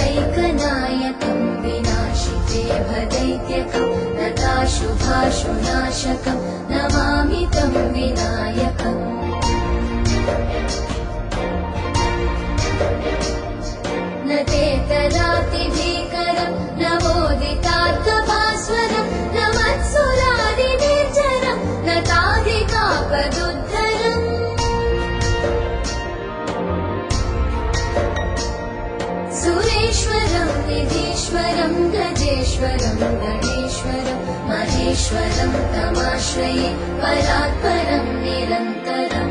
अनायकैकनायकं विनाशिते भदैत्यकं नताशुभाशुनाशकं नमामि निधीश्वरं गजेश्वरं गणेश्वरं महेश्वरं तमाश्रये परात्परं निरन्तरम्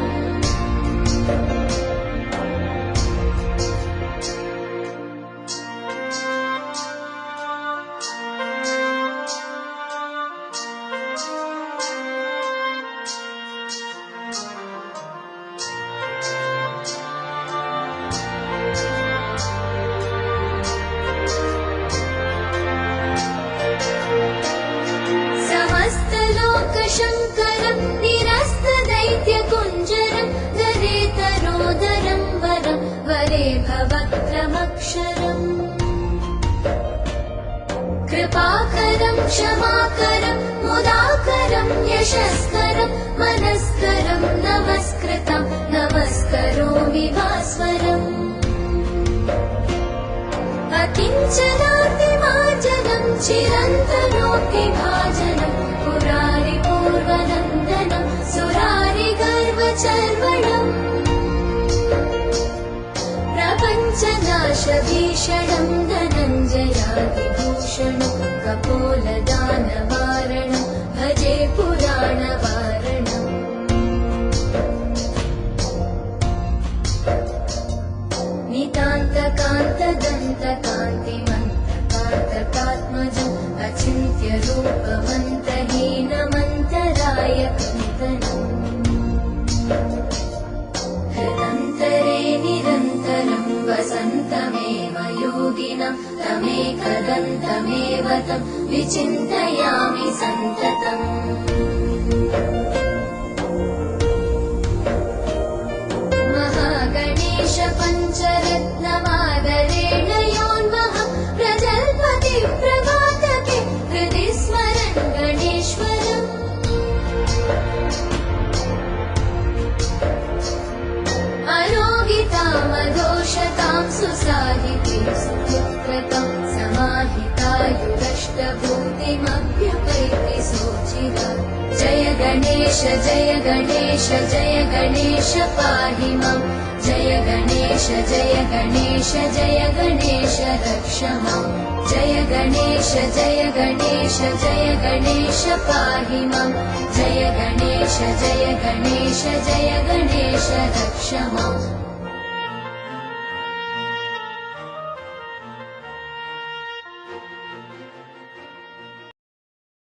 कृपाकरं मनस्करं नमस्कृतं नमस्करोमि भास्वरम्। अकिञ्चनातिमार्जनं चिरन्तनोऽतिभाजनं पुरारिपूर्वनन्दनं प्रपञ्चनाशभीषणं धनञ्जयादिभूषणं कपोलदानवारणं भजे पुराणवारणम्। नितान्तकान्तदन्तकान्तिमन्तकान्तकात्मजम् अचिन्त्यरूपमन्तहीनमन्तराय वसन्तमेव योगिनं तमेकदन्तमेव तं विचिन्तयामि सन्ततम् महागणेश पञ्चरत्नमादरेण गणेश जय गणेश जय गणेश पाहि मां जय गणेश जय गणेश जय गणेश रक्ष माम्। जय गणेश जय गणेश जय गणेश पाहि मां जय गणेश जय गणेश जय गणेश रक्ष माम्